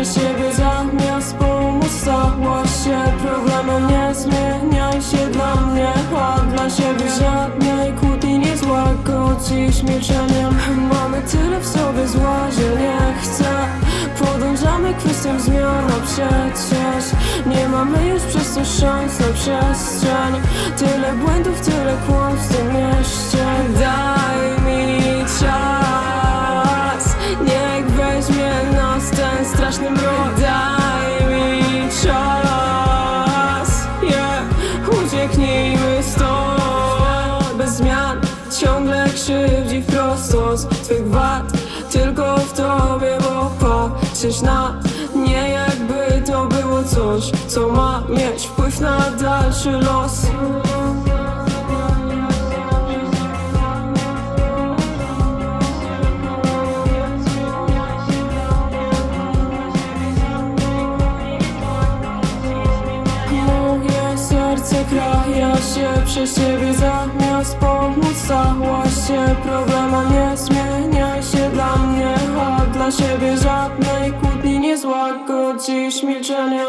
przez siebie zamiast pomóc się problemem, nie zmieniaj się dla mnie A dla siebie żadnej kłótni nie złagodzisz milczeniem. Mamy tyle w sobie zła, że nie chcę. Podążamy kwestią zmian, a przecież Nie mamy już przez to szans na przestrzeń. Tyle błędów, tyle kłamstw w Daj mi czas. Yeah. Ucieknijmy stąd. Bez zmian ciągle krzywdzi wprost z Twych wad. Tylko w tobie Bo patrzysz na nie jakby to było coś Co ma mieć wpływ na dalszy los serce kraja się przez ciebie zamiast pomóc Stałaś się problemem, nie zmieniaj się dla mnie A dla siebie żadnej kłótni nie złagodzisz milczeniem